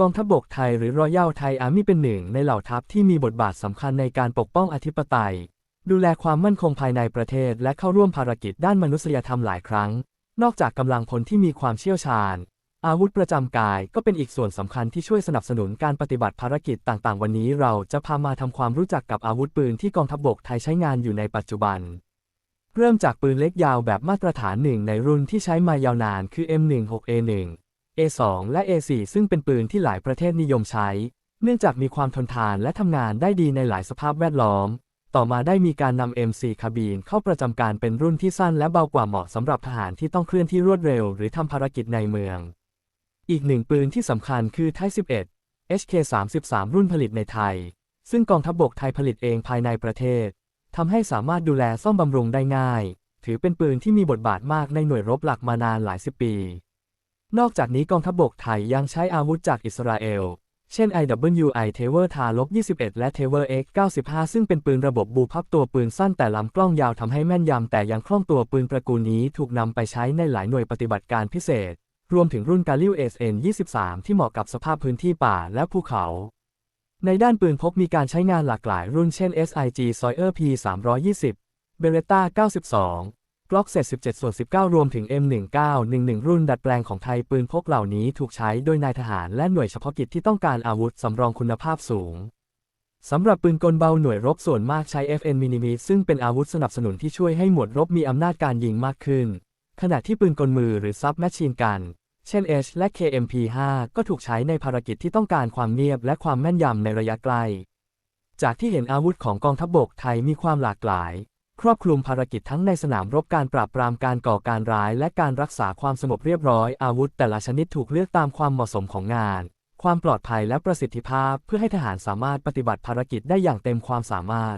กองทัพบกไทยหรือรอยัลไทยอาร์มี่เป็นหนึ่งในเหล่าทัพที่มีบทบาทสำคัญในการปกป้องอธิปไตย ดูแลความมั่นคงภายในประเทศ และเข้าร่วมภารกิจด้านมนุษยธรรมหลายครั้ง นอกจากกำลังพลที่มีความเชี่ยวชาญ อาวุธประจำกายก็เป็นอีกส่วนสำคัญที่ช่วยสนับสนุนการปฏิบัติภารกิจต่างๆ วันนี้เราจะพามาทำความรู้จักกับอาวุธปืนที่กองทัพบกไทยใช้งานอยู่ในปัจจุบัน เริ่มจากปืนเล็กยาวแบบมาตรฐานหนึ่งในรุ่นที่ใช้มายาวนานคือ M16A1 A2 และ A4 ซึ่งเป็นปืนที่หลายประเทศนิยมใช้ เนื่องจากมีความทนทานและทำงานได้ดีในหลายสภาพแวดล้อม ต่อมาได้มีการนำ M4 คาบีนเข้าประจำการเป็นรุ่นที่สั้นและเบากว่าเหมาะสำหรับทหารที่ต้องเคลื่อนที่รวดเร็วหรือทำภารกิจในเมือง อีกหนึ่งปืนที่สำคัญคือไท11 HK33 รุ่นผลิตในไทย ซึ่งกองทัพบบกไทยผลิตเองภายในประเทศทำให้สามารถดูแลซ่อมบำรุงได้ง่าย ถือเป็นปืนที่มีบทบาทมากในหน่วยรบหลักมานานหลายสิบปี นอกจากนี้กองทัพบบกไทยยังใช้อาวุธจากอิสราเอล เช่น IWI t a v e r t a 21 และ t a v e r X 95ซึ่งเป็นปืนระบบบูพับตัวปืนสั้นแต่ลำกล้องยาวทำให้แม่นยำแต่ยังคล่องตัวปืนตระกูลนี้ถูกนำไปใช้ในหลายหน่วยปฏิบัติการพิเศษ รวมถึงรุ่นกาลิว SN 23ที่เหมาะกับสภาพพื้นที่ป่าและภูเขา ในด้านปืนพกมีการใช้งานหลากหลายรุ่นเช่น SIG Sawyer P 320 Beretta 92 Glock 17ส่วน19 รวมถึง M1911 รุ่นดัดแปลงของไทยปืนพกเหล่านี้ถูกใช้โดยนายทหารและหน่วยเฉพาะกิจที่ต้องการอาวุธสำรองคุณภาพสูงสำหรับปืนกลเบาหน่วยรบส่วนมากใช้ FN m i n i m e ซึ่งเป็นอาวุธสนับสนุนที่ช่วยให้หมวดรบมีอำนาจการยิงมากขึ้น ขณะที่ปืนกลมือหรือซับแมชชีนกัน เช่น H และ KMP5 ก็ถูกใช้ในภารกิจที่ต้องการความเงียบและความแม่นยำในระยะไกล จากที่เห็นอาวุธของกองทัพบบกไทยมีความหลากหลาย ครอบคลุมภารกิจทั้งในสนามรบการปราบปรามการก่อการร้าย และการรักษาความสงบเรียบร้อยอาวุธ แต่ละชนิดถูกเลือกตามความเหมาะสมของงาน ความปลอดภัยและประสิทธิภาพ เพื่อให้ทหารสามารถปฏิบัติภารกิจได้อย่างเต็มความสามารถ